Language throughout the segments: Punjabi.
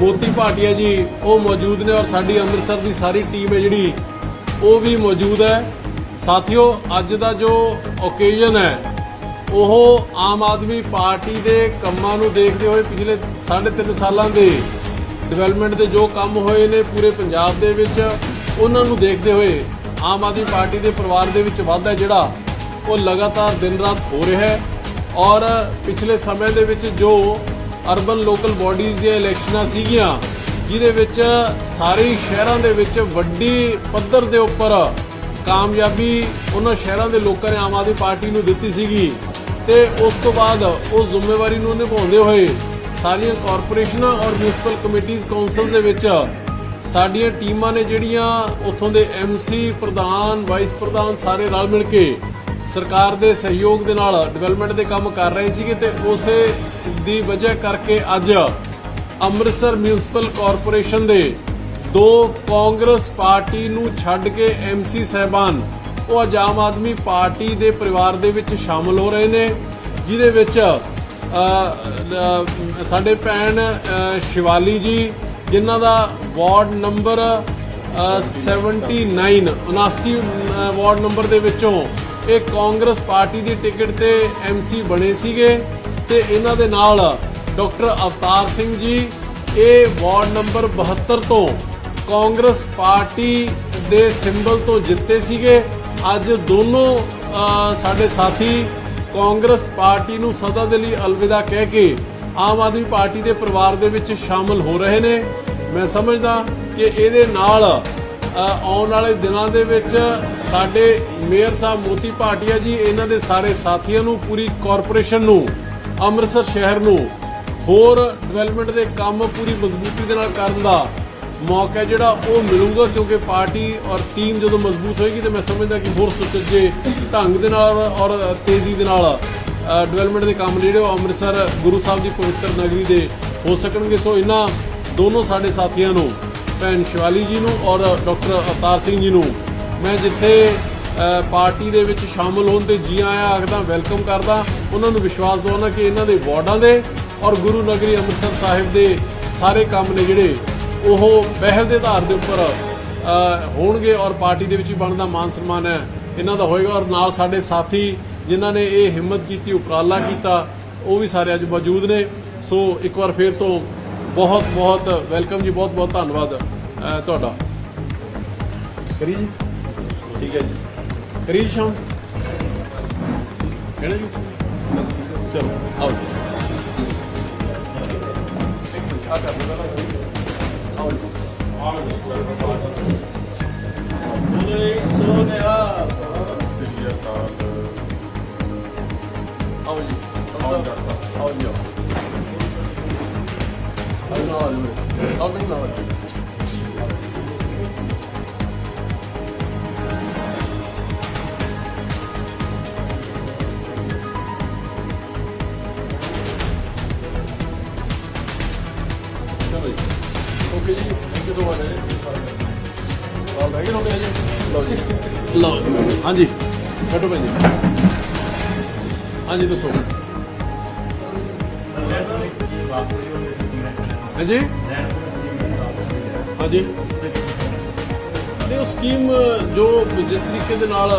ਮੋਤੀ ਭਾਟੀਆ ਜੀ, ਉਹ ਮੌਜੂਦ ਨੇ ਔਰ ਸਾਡੀ ਅੰਮ੍ਰਿਤਸਰ ਦੀ ਸਾਰੀ ਟੀਮ ਹੈ ਜਿਹੜੀ, ਉਹ ਵੀ ਮੌਜੂਦ ਹੈ। ਸਾਥੀਓ, ਅੱਜ ਦਾ ਜੋ ਓਕੇਜ਼ਨ ਹੈ, ਉਹ ਆਮ ਆਦਮੀ ਪਾਰਟੀ ਦੇ ਕੰਮਾਂ ਨੂੰ ਦੇਖਦੇ ਹੋਏ ਪਿਛਲੇ 3.5 ਸਾਲਾਂ ਦੇ ਡਿਵੈਲਪਮੈਂਟ ਦੇ ਜੋ ਕੰਮ ਹੋਏ ਨੇ ਪੂਰੇ ਪੰਜਾਬ ਦੇ ਵਿੱਚ, ਉਹਨਾਂ ਨੂੰ ਦੇਖਦੇ ਹੋਏ ਆਮ ਆਦਮੀ ਪਾਰਟੀ ਦੇ ਪਰਿਵਾਰ ਦੇ ਵਿੱਚ ਵਾਧਾ ਜਿਹੜਾ ਉਹ ਲਗਾਤਾਰ ਦਿਨ ਰਾਤ ਹੋ ਰਿਹਾ ਹੈ। ਔਰ ਪਿਛਲੇ ਸਮੇਂ ਦੇ ਵਿੱਚ ਜੋ ਅਰਬਨ ਲੋਕਲ ਬਾਡੀਜ਼ ਦੀਆਂ ਇਲੈਕਸ਼ਨਾਂ ਸੀਗੀਆਂ, ਜਿਹਦੇ ਵਿੱਚ ਸਾਰੇ ਸ਼ਹਿਰਾਂ ਦੇ ਵਿੱਚ ਵੱਡੀ ਪੱਧਰ ਦੇ ਉੱਪਰ ਕਾਮਯਾਬੀ ਉਹਨਾਂ ਸ਼ਹਿਰਾਂ ਦੇ ਲੋਕਾਂ ਨੇ ਆਮ ਆਦਮੀ ਪਾਰਟੀ ਨੂੰ ਦਿੱਤੀ ਸੀਗੀ ਤੇ ਉਸ ਤੋਂ ਬਾਅਦ ਉਹ ਜ਼ਿੰਮੇਵਾਰੀ ਨੂੰ ਨਿਭਾਉਂਦੇ ਹੋਏ ਸਾਰੀਆਂ ਕਾਰਪੋਰੇਸ਼ਨਾਂ ਔਰ ਮਿਊਨਿਸਪਲ ਕਮੇਟੀਆਂ ਕਾਉਂਸਲ ਦੇ ਵਿੱਚ ਸਾਡੀਆਂ ਟੀਮਾਂ ਨੇ ਜਿਹੜੀਆਂ ਉੱਥੋਂ ਦੇ ਐਮਸੀ ਪ੍ਰਧਾਨ ਵਾਈਸ ਪ੍ਰਧਾਨ ਸਾਰੇ ਰਲ ਮਿਲ ਕੇ ਸਰਕਾਰ ਦੇ ਸਹਿਯੋਗ ਦੇ ਨਾਲ ਡਿਵੈਲਪਮੈਂਟ ਦੇ ਕੰਮ ਕਰ ਰਹੇ ਸੀਗੇ ਤੇ ਉਸੇ ਦੀ ਵਜ੍ਹਾ ਕਰਕੇ ਅੱਜ ਅੰਮ੍ਰਿਤਸਰ ਮਿਊਨਿਸਪਲ ਕਾਰਪੋਰੇਸ਼ਨ ਦੇ ਦੋ ਕਾਂਗਰਸ ਪਾਰਟੀ ਨੂੰ ਛੱਡ ਕੇ ਐਮਸੀ ਸਹਿਬਾਨ, ਉਹ ਅੱਜ ਆਮ ਆਦਮੀ ਪਾਰਟੀ ਦੇ ਪਰਿਵਾਰ ਦੇ ਵਿੱਚ ਸ਼ਾਮਲ ਹੋ ਰਹੇ ਨੇ, ਜਿਹਦੇ ਵਿੱਚ ਸਾਡੇ ਭੈਣ ਸ਼ਿਵਾਲੀ ਜੀ ਜਿਨ੍ਹਾਂ ਦਾ ਵਾਰਡ ਨੰਬਰ ਅ, 79 79 ਵਾਰਡ ਨੰਬਰ ਦੇ ਵਿੱਚੋਂ ਇਹ ਕਾਂਗਰਸ ਪਾਰਟੀ ਦੀ ਟਿਕਟ ਤੇ ਐਮਸੀ ਬਣੇ ਸੀਗੇ ਤੇ ਇਹਨਾਂ ਦੇ ਨਾਲ ਡਾਕਟਰ ਅਵਤਾਰ ਸਿੰਘ ਜੀ ਇਹ ਵਾਰਡ ਨੰਬਰ 72 ਤੋਂ ਕਾਂਗਰਸ ਪਾਰਟੀ ਦੇ ਸਿੰਬਲ ਤੋਂ ਜਿੱਤੇ ਸੀਗੇ। ਅੱਜ ਦੋਨੋਂ ਸਾਡੇ ਸਾਥੀ ਕਾਂਗਰਸ ਪਾਰਟੀ ਨੂੰ ਸਦਾ ਦੇ ਲਈ ਅਲਵਿਦਾ ਕਹਿ ਕੇ ਆਮ ਆਦਮੀ ਪਾਰਟੀ ਦੇ ਪਰਿਵਾਰ ਦੇ ਵਿੱਚ ਸ਼ਾਮਲ ਹੋ ਰਹੇ ਨੇ। ਮੈਂ ਸਮਝਦਾ ਕਿ ਇਹਦੇ ਨਾਲ ਆਉਣ ਵਾਲੇ ਦਿਨਾਂ ਦੇ ਵਿੱਚ ਸਾਡੇ ਮੇਅਰ ਸਾਹਿਬ ਮੋਤੀ ਭਾਟੀਆ ਜੀ, ਇਹਨਾਂ ਦੇ ਸਾਰੇ ਸਾਥੀਆਂ ਨੂੰ, ਪੂਰੀ ਕਾਰਪੋਰੇਸ਼ਨ ਨੂੰ, ਅੰਮ੍ਰਿਤਸਰ ਸ਼ਹਿਰ ਨੂੰ, ਹੋਰ ਡਿਵੈਲਪਮੈਂਟ ਦੇ ਕੰਮ ਪੂਰੀ ਮਜ਼ਬੂਤੀ ਦੇ ਨਾਲ ਕਰਨ ਦਾ ਮੌਕਾ ਜਿਹੜਾ ਉਹ ਮਿਲੂਗਾ, ਕਿਉਂਕਿ ਪਾਰਟੀ ਔਰ ਟੀਮ ਜਦੋਂ ਮਜ਼ਬੂਤ ਹੋਏਗੀ ਤੇ ਮੈਂ ਸਮਝਦਾ ਕਿ ਹੋਰ ਸੁਚੱਜੇ ਢੰਗ ਦੇ ਨਾਲ ਔਰ ਤੇਜ਼ੀ ਦੇ ਨਾਲ ਡਿਵੈਲਪਮੈਂਟ ਦੇ ਕੰਮ ਜਿਹੜੇ ਉਹ ਅੰਮ੍ਰਿਤਸਰ ਗੁਰੂ ਸਾਹਿਬ ਦੀ ਪਵਿੱਤਰ ਨਗਰੀ ਦੇ ਹੋ ਸਕਣਗੇ। ਸੋ ਇਹਨਾਂ ਦੋਨੋਂ ਸਾਡੇ ਸਾਥੀਆਂ ਨੂੰ, ਭੈਣ ਸ਼ਿਵਾਲੀ ਜੀ ਨੂੰ ਔਰ ਡਾਕਟਰ ਅਵਤਾਰ ਸਿੰਘ ਜੀ ਨੂੰ ਮੈਂ ਜਿੱਥੇ ਪਾਰਟੀ ਦੇ ਵਿੱਚ ਸ਼ਾਮਲ ਹੋਣ ਤੇ ਜੀ ਆਇਆਂ ਆਖਦਾ ਵੈਲਕਮ ਕਰਦਾ, ਉਹਨਾਂ ਨੂੰ ਵਿਸ਼ਵਾਸ ਦਿਵਾਉਣਾ ਕਿ ਇਹਨਾਂ ਦੇ ਵਾਰਡਾਂ ਦੇ ਔਰ ਗੁਰੂ ਨਗਰੀ ਅੰਮ੍ਰਿਤਸਰ ਸਾਹਿਬ ਦੇ ਸਾਰੇ ਕੰਮ ਨੇ ਜਿਹੜੇ, ਉਹ ਪਹਿਲ ਦੇ ਆਧਾਰ ਦੇ ਉੱਪਰ ਹੋਣਗੇ ਔਰ ਪਾਰਟੀ ਦੇ ਵਿੱਚ ਬਣਦਾ ਮਾਨ ਸਨਮਾਨ ਹੈ। ਇਹਨਾਂ ਦਾ ਹੋਏਗਾ ਔਰ ਨਾਲ ਸਾਡੇ ਸਾਥੀ ਜਿਨ੍ਹਾਂ ਨੇ ਇਹ ਹਿੰਮਤ ਕੀਤੀ, ਉਪਰਾਲਾ ਕੀਤਾ, ਉਹ ਵੀ ਸਾਰੇ ਅੱਜ ਮੌਜੂਦ ਨੇ। ਸੋ ਇੱਕ ਵਾਰ ਫੇਰ ਤੋਂ ਬਹੁਤ ਬਹੁਤ ਵੈਲਕਮ ਜੀ, ਬਹੁਤ ਬਹੁਤ ਧੰਨਵਾਦ ਤੁਹਾਡਾ। ਕਰੀ ਜੀ? ਠੀਕ ਹੈ ਜੀ। ਕਰੀ ਜੀ ਸ਼ਾਮ? ਕਿਹੜਾ ਜੀ? ਚਲੋ, ਆਓ। ਆ ਕਰ ਦੋ ਆਓ ਆਓ ਆਓ ਜੀ ਆਓ ਜੀ ਆਓ ਜੀ ਆਓ ਨਾ ਆਓ ਆਓ ਨਹੀਂ ਨਾ ਚਲੋ ਜੀ ਓਕੇ ਜੀ ਥੈਂਕ ਯੂ ਸੋ ਮਚ ਆਹ ਬੈਗ ਹੋ ਗਿਆ ਜੀ ਲਓ ਜੀ ਲਓ ਜੀ। ਹਾਂਜੀ ਬੈਠੋ ਭੈਣ ਜੀ ਹਾਂਜੀ, ਦੱਸੋ। ਹਾਂਜੀ? ਹਾਂਜੀ। ਨਹੀਂ ਉਹ ਸਕੀਮ ਜੋ ਜਿਸ ਤਰੀਕੇ ਦੇ ਨਾਲ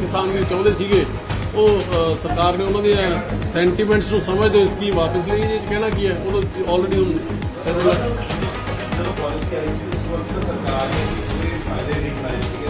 ਕਿਸਾਨ ਵੀ ਚਾਹੁੰਦੇ ਸੀਗੇ, ਉਹ ਸਰਕਾਰ ਨੇ ਉਹਨਾਂ ਦੇ ਸੈਂਟੀਮੈਂਟਸ ਨੂੰ ਸਮਝਦੇ ਹੋਏ ਸਕੀਮ ਵਾਪਸ ਲਈ ਇਹ ਕਹਿਣਾ ਕੀ ਹੈ? ਉਹ ਆਲਰੇਡੀ ਹੁਣ settle ਜਦੋਂ ਪਾਲਿਸੀ ਆਈ ਸੀ, ਉਸ ਵਕਤ ਸਰਕਾਰ ਨੇ ਇਸ ਫਾਇਦੇ ਦਿਖਾਏ ਸੀਗੇ